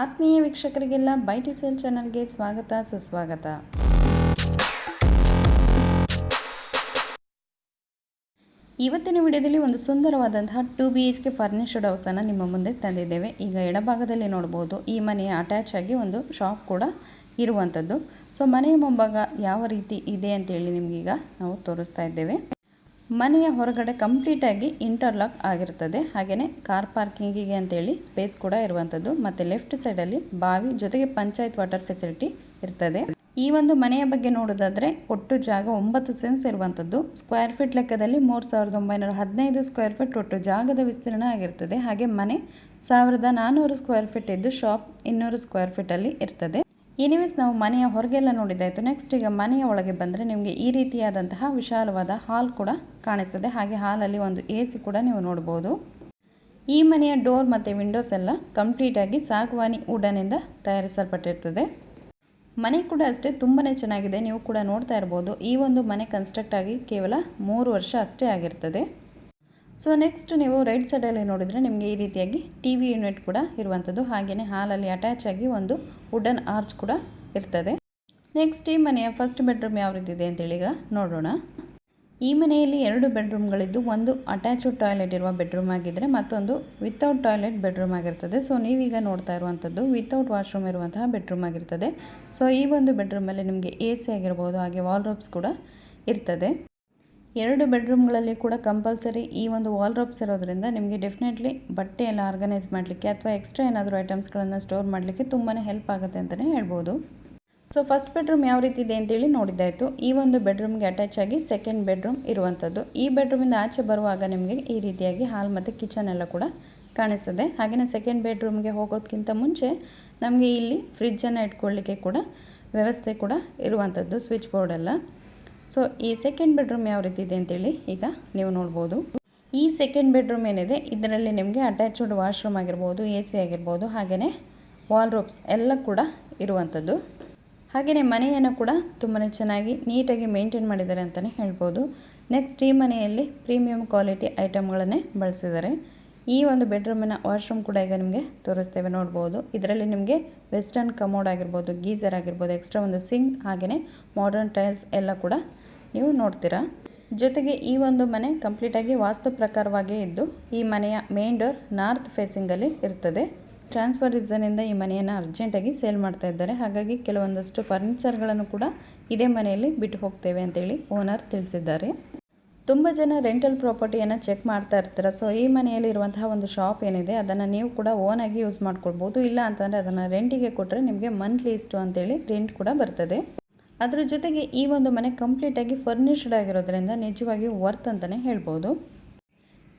ಆತ್ಮೀಯ ವೀಕ್ಷಕರಿಗೆಲ್ಲ by T cell ಚಾನಲ್ಗೆ ಸ್ವಾಗತ, ಸುಸ್ವಾಗತ. ಇವತ್ತಿನ ವಿಡಿಯೋದಲ್ಲಿ ಒಂದು ಸುಂದರವಾದಂತಹ two B H K furnished ಹೌಸನ್ನು ನಿಮ್ಮ ಮುಂದೆ ತಂದಿದ್ದೇವೆ. ಈಗ ಎಡಭಾಗದಲ್ಲಿ ನೋಡ್ಬೋದು, ಈ ಮನೆಯ ಅಟ್ಯಾಚ್ ಆಗಿ ಒಂದು ಶಾಪ್ ಕೂಡ ಇರುವಂಥದ್ದು. ಸೊ ಮನೆಯ ಮುಂಭಾಗ ಯಾವ ರೀತಿ ಇದೆ ಅಂತೇಳಿ ನಿಮಗೀಗ ನಾವು ತೋರಿಸ್ತಾ ಇದ್ದೇವೆ. ಮನೆಯ ಹೊರಗಡೆ ಕಂಪ್ಲೀಟಾಗಿ ಇಂಟರ್ಲಾಕ್ ಆಗಿರ್ತದೆ. ಹಾಗೆಯೇ ಕಾರ್ ಪಾರ್ಕಿಂಗಿಗೆ ಅಂತೇಳಿ ಸ್ಪೇಸ್ ಕೂಡ ಇರುವಂಥದ್ದು ಮತ್ತು ಲೆಫ್ಟ್ ಸೈಡಲ್ಲಿ ಬಾವಿ ಜೊತೆಗೆ ಪಂಚಾಯತ್ ವಾಟರ್ ಫೆಸಿಲಿಟಿ ಇರ್ತದೆ. ಈ ಒಂದು ಮನೆಯ ಬಗ್ಗೆ ನೋಡೋದಾದರೆ ಒಟ್ಟು ಜಾಗ ಒಂಬತ್ತು ಸೆನ್ಸ್ ಇರುವಂಥದ್ದು ಸ್ಕ್ವೇರ್ ಫೀಟ್ ಲೆಕ್ಕದಲ್ಲಿ ಮೂರು ಸಾವಿರದ ಒಂಬೈನೂರ ಹದಿನೈದು ಸ್ಕ್ವೇರ್ ಫೀಟ್ ಒಟ್ಟು ಜಾಗದ ವಿಸ್ತೀರ್ಣ ಆಗಿರ್ತದೆ. ಹಾಗೆ ಮನೆ ಸಾವಿರದ ನಾನ್ನೂರು ಸ್ಕ್ವೇರ್ ಫೀಟ್ ಇದ್ದು ಶಾಪ್ ಇನ್ನೂರು ಸ್ಕ್ವೇರ್ ಫೀಟಲ್ಲಿ ಇರ್ತದೆ. ಎನಿವೇಸ್ ನಾವು ಮನೆಯ ಹೊರಗೆಲ್ಲ ನೋಡಿದ್ದಾಯಿತು ನೆಕ್ಸ್ಟ್ ಈಗ ಮನೆಯ ಒಳಗೆ ಬಂದರೆ ನಿಮಗೆ ಈ ರೀತಿಯಾದಂತಹ ವಿಶಾಲವಾದ ಹಾಲ್ ಕೂಡ ಕಾಣಿಸ್ತದೆ. ಹಾಗೆ ಹಾಲಲ್ಲಿ ಒಂದು ಎ ಸಿ ಕೂಡ ನೀವು ನೋಡ್ಬೋದು. ಈ ಮನೆಯ ಡೋರ್ ಮತ್ತು ವಿಂಡೋಸ್ ಎಲ್ಲ ಕಂಪ್ಲೀಟಾಗಿ ಸಾಗವಾನಿ ವುಡನಿಂದ ತಯಾರಿಸಲ್ಪಟ್ಟಿರ್ತದೆ. ಮನೆ ಕೂಡ ಅಷ್ಟೇ ತುಂಬಾ ಚೆನ್ನಾಗಿದೆ. ನೀವು ಕೂಡ ನೋಡ್ತಾ ಇರ್ಬೋದು. ಈ ಒಂದು ಮನೆ ಕನ್ಸ್ಟ್ರಕ್ಟ್ ಆಗಿ ಕೇವಲ ಮೂರು ವರ್ಷ ಅಷ್ಟೇ ಆಗಿರ್ತದೆ. ಸೊ ನೆಕ್ಸ್ಟ್ ನೀವು ರೈಟ್ ಸೈಡಲ್ಲಿ ನೋಡಿದರೆ ನಿಮಗೆ ಈ ರೀತಿಯಾಗಿ ಟಿ ವಿ ಯೂನಿಟ್ ಕೂಡ ಇರುವಂಥದ್ದು. ಹಾಗೆಯೇ ಹಾಲಲ್ಲಿ ಅಟ್ಯಾಚ್ ಆಗಿ ಒಂದು ವುಡನ್ ಆರ್ಚ್ ಕೂಡ ಇರ್ತದೆ. ನೆಕ್ಸ್ಟ್ ಈ ಮನೆಯ ಫಸ್ಟ್ ಬೆಡ್ರೂಮ್ ಯಾವ ರೀತಿ ಇದೆ ಅಂತೇಳಿ ಈಗ ನೋಡೋಣ. ಈ ಮನೆಯಲ್ಲಿ ಎರಡು ಬೆಡ್ರೂಮ್ಗಳಿದ್ದು ಒಂದು ಅಟ್ಯಾಚ್ಡ್ ಟಾಯ್ಲೆಟ್ ಇರುವ ಬೆಡ್ರೂಮ್ ಆಗಿದ್ದರೆ ಮತ್ತೊಂದು ವಿತೌಟ್ ಟಾಯ್ಲೆಟ್ ಬೆಡ್ರೂಮ್ ಆಗಿರ್ತದೆ. ಸೊ ನೀವೀಗ ನೋಡ್ತಾ ಇರುವಂಥದ್ದು ವಿತೌಟ್ ವಾಶ್ರೂಮ್ ಇರುವಂತಹ ಬೆಡ್ರೂಮ್ ಆಗಿರ್ತದೆ. ಸೊ ಈ ಒಂದು ಬೆಡ್ರೂಮಲ್ಲಿ ನಿಮಗೆ ಎ ಸಿ ಆಗಿರ್ಬೋದು, ಹಾಗೆ ವಾಲ್ರೋಬ್ಸ್ ಕೂಡ ಇರ್ತದೆ. ಎರಡು ಬೆಡ್ರೂಮ್ಗಳಲ್ಲಿ ಕೂಡ ಕಂಪಲ್ಸರಿ ಈ ಒಂದು ವಾಲ್ ರಾಪ್ಸ್ ಇರೋದ್ರಿಂದ ನಿಮಗೆ ಡೆಫಿನೆಟ್ಲಿ ಬಟ್ಟೆ ಎಲ್ಲ ಆರ್ಗನೈಸ್ ಮಾಡಲಿಕ್ಕೆ ಅಥವಾ ಎಕ್ಸ್ಟ್ರಾ ಏನಾದರೂ ಐಟಮ್ಸ್ಗಳನ್ನು ಸ್ಟೋರ್ ಮಾಡಲಿಕ್ಕೆ ತುಂಬಾ ಹೆಲ್ಪ್ ಆಗುತ್ತೆ ಅಂತಲೇ ಹೇಳ್ಬೋದು. ಸೊ ಫಸ್ಟ್ ಬೆಡ್ರೂಮ್ ಯಾವ ರೀತಿ ಇದೆ ಅಂತೇಳಿ ನೋಡಿದ್ದಾಯಿತು. ಈ ಒಂದು ಬೆಡ್ರೂಮ್ಗೆ ಅಟ್ಯಾಚ್ ಆಗಿ ಸೆಕೆಂಡ್ ಬೆಡ್ರೂಮ್ ಇರುವಂಥದ್ದು. ಈ ಬೆಡ್ರೂಮಿಂದ ಆಚೆ ಬರುವಾಗ ನಿಮಗೆ ಈ ರೀತಿಯಾಗಿ ಹಾಲ್ ಮತ್ತು ಕಿಚನ್ ಎಲ್ಲ ಕೂಡ ಕಾಣಿಸ್ತದೆ. ಹಾಗೆಯೇ ಸೆಕೆಂಡ್ ಬೆಡ್ರೂಮ್ಗೆ ಹೋಗೋದಕ್ಕಿಂತ ಮುಂಚೆ ನಮಗೆ ಇಲ್ಲಿ ಫ್ರಿಜ್ಜನ್ನು ಇಟ್ಕೊಳ್ಳಿಕ್ಕೆ ಕೂಡ ವ್ಯವಸ್ಥೆ ಕೂಡ ಇರುವಂಥದ್ದು ಸ್ವಿಚ್ ಬೋರ್ಡೆಲ್ಲ ಸೊ ಈ ಸೆಕೆಂಡ್ ಬೆಡ್ರೂಮ್ ಯಾವ ರೀತಿ ಇದೆ ಅಂತೇಳಿ ಈಗ ನೀವು ನೋಡ್ಬೋದು. ಈ ಸೆಕೆಂಡ್ ಬೆಡ್ರೂಮ್ ಏನಿದೆ, ಇದರಲ್ಲಿ ನಿಮಗೆ ಅಟ್ಯಾಚ್ಡ್ ವಾಶ್ರೂಮ್ ಆಗಿರ್ಬೋದು ಎ ಸಿ ಆಗಿರ್ಬೋದು ಹಾಗೆಯೇ ವಾಲ್ರೋಬ್ಸ್ ಎಲ್ಲ ಕೂಡ ಇರುವಂಥದ್ದು. ಹಾಗೆಯೇ ಮನೆಯನ್ನು ಕೂಡ ತುಂಬಾ ಚೆನ್ನಾಗಿ ನೀಟಾಗಿ ಮೇಂಟೈನ್ ಮಾಡಿದ್ದಾರೆ ಅಂತಲೇ ಹೇಳ್ಬೋದು. ನೆಕ್ಸ್ಟ್ ಈ ಮನೆಯಲ್ಲಿ ಪ್ರೀಮಿಯಂ ಕ್ವಾಲಿಟಿ ಐಟಮ್ಗಳನ್ನೇ ಬಳಸಿದ್ದಾರೆ. ಈ ಒಂದು ಬೆಡ್ರೂಮಿನ ವಾಶ್ರೂಮ್ ಕೂಡ ಈಗ ನಿಮಗೆ ತೋರಿಸ್ತೇವೆ, ನೋಡ್ಬೋದು. ಇದರಲ್ಲಿ ನಿಮಗೆ ವೆಸ್ಟರ್ನ್ ಕಮೋಡ್ ಆಗಿರ್ಬೋದು ಗೀಸರ್ ಆಗಿರ್ಬೋದು ಎಕ್ಸ್ಟ್ರಾ ಒಂದು ಸಿಂಕ್ ಹಾಗೆಯೇ ಮಾಡರ್ನ್ ಟೈಲ್ಸ್ ಎಲ್ಲ ಕೂಡ ನೀವು ನೋಡ್ತೀರಾ. ಜೊತೆಗೆ ಈ ಒಂದು ಮನೆ ಕಂಪ್ಲೀಟಾಗಿ ವಾಸ್ತು ಪ್ರಕಾರವಾಗಿ ಇದ್ದು, ಈ ಮನೆಯ ಮೇನ್ ಡೋರ್ ನಾರ್ತ್ ಫೇಸಿಂಗಲ್ಲಿ ಇರ್ತದೆ. ಟ್ರಾನ್ಸ್ಫರ್ ರೀಸನಿಂದ ಈ ಮನೆಯನ್ನು ಅರ್ಜೆಂಟಾಗಿ ಸೇಲ್ ಮಾಡ್ತಾ ಇದ್ದಾರೆ. ಹಾಗಾಗಿ ಕೆಲವೊಂದಷ್ಟು ಫರ್ನಿಚರ್ಗಳನ್ನು ಕೂಡ ಇದೇ ಮನೆಯಲ್ಲಿ ಬಿಟ್ಟು ಹೋಗ್ತೇವೆ ಅಂತೇಳಿ ಓನರ್ ತಿಳಿಸಿದ್ದಾರೆ. ತುಂಬ ಜನ ರೆಂಟಲ್ ಪ್ರಾಪರ್ಟಿಯನ್ನು ಚೆಕ್ ಮಾಡ್ತಾ ಇರ್ತಾರೆ. ಸೊ ಈ ಮನೆಯಲ್ಲಿ ಇರುವಂತಹ ಒಂದು ಶಾಪ್ ಏನಿದೆ, ಅದನ್ನು ನೀವು ಕೂಡ ಓನಾಗಿ ಯೂಸ್ ಮಾಡ್ಕೊಳ್ಬೋದು. ಇಲ್ಲ ಅಂತಂದರೆ ಅದನ್ನು ರೆಂಟಿಗೆ ಕೊಟ್ಟರೆ ನಿಮಗೆ ಮಂತ್ಲಿ ಇಷ್ಟು ಅಂತೇಳಿ ರೆಂಟ್ ಕೂಡ ಬರ್ತದೆ. ಅದರ ಜೊತೆಗೆ ಈ ಒಂದು ಮನೆ ಕಂಪ್ಲೀಟಾಗಿ ಫರ್ನಿಷ್ಡ್ ಆಗಿರೋದ್ರಿಂದ ನಿಜವಾಗಿಯೂ ವರ್ತ್ ಅಂತಲೇ ಹೇಳ್ಬೋದು.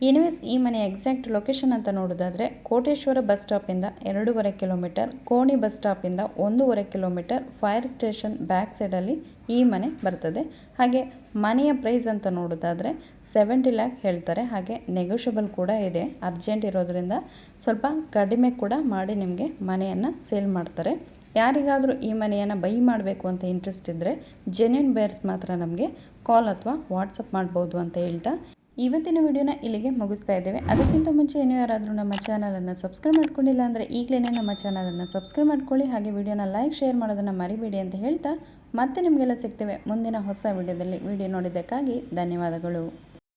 ಎನಿವೇಸ್ ಈ ಮನೆ ಎಕ್ಸಾಕ್ಟ್ ಲೊಕೇಶನ್ ಅಂತ ನೋಡೋದಾದರೆ ಕೋಟೇಶ್ವರ ಬಸ್ ಸ್ಟಾಪಿಂದ ಎರಡೂವರೆ ಕಿಲೋಮೀಟರ್, ಕೋಣಿ ಬಸ್ ಸ್ಟಾಪಿಂದ ಒಂದೂವರೆ ಕಿಲೋಮೀಟರ್ ಫೈರ್ ಸ್ಟೇಷನ್ ಬ್ಯಾಕ್ ಸೈಡಲ್ಲಿ ಈ ಮನೆ ಬರ್ತದೆ. ಹಾಗೆ ಮನೆಯ ಪ್ರೈಸ್ ಅಂತ ನೋಡೋದಾದರೆ ಸೆವೆಂಟಿ ಲ್ಯಾಕ್ ಹೇಳ್ತಾರೆ. ಹಾಗೆ ನೆಗೋಷಿಯಬಲ್ ಕೂಡ ಇದೆ. ಅರ್ಜೆಂಟ್ ಇರೋದರಿಂದ ಸ್ವಲ್ಪ ಕಡಿಮೆ ಕೂಡ ಮಾಡಿ ನಿಮಗೆ ಮನೆಯನ್ನು ಸೇಲ್ ಮಾಡ್ತಾರೆ. ಯಾರಿಗಾದರೂ ಈ ಮನೆಯನ್ನು ಬೈ ಮಾಡಬೇಕು ಅಂತ ಇಂಟ್ರೆಸ್ಟ್ ಇದ್ದರೆ ಜೆನ್ಯೂನ್ ಬೇರ್ಸ್ ಮಾತ್ರ ನಮಗೆ ಕಾಲ್ ಅಥವಾ ವಾಟ್ಸಪ್ ಮಾಡ್ಬೋದು ಅಂತ ಹೇಳ್ತಾ ಇವತ್ತಿನ ವಿಡಿಯೋನ ಇಲ್ಲಿಗೆ ಮುಗಿಸ್ತಾ ಇದ್ದೇವೆ. ಅದಕ್ಕಿಂತ ಮುಂಚೆ ಏನೋ ಯಾರಾದರೂ ನಮ್ಮ ಚಾನಲನ್ನು ಸಬ್ಸ್ಕ್ರೈಬ್ ಮಾಡ್ಕೊಂಡಿಲ್ಲ ಅಂದರೆ ಈಗಲೇ ನಮ್ಮ ಚಾನಲನ್ನು ಸಬ್ಸ್ಕ್ರೈಬ್ ಮಾಡ್ಕೊಳ್ಳಿ. ಹಾಗೆ ವಿಡಿಯೋನ ಲೈಕ್ ಶೇರ್ ಮಾಡೋದನ್ನು ಮರಿಬೇಡಿ ಅಂತ ಹೇಳ್ತಾ ಮತ್ತೆ ನಿಮಗೆಲ್ಲ ಸಿಗ್ತೇವೆ ಮುಂದಿನ ಹೊಸ ವಿಡಿಯೋದಲ್ಲಿ. ವಿಡಿಯೋ ನೋಡಿದ್ದಕ್ಕಾಗಿ ಧನ್ಯವಾದಗಳು.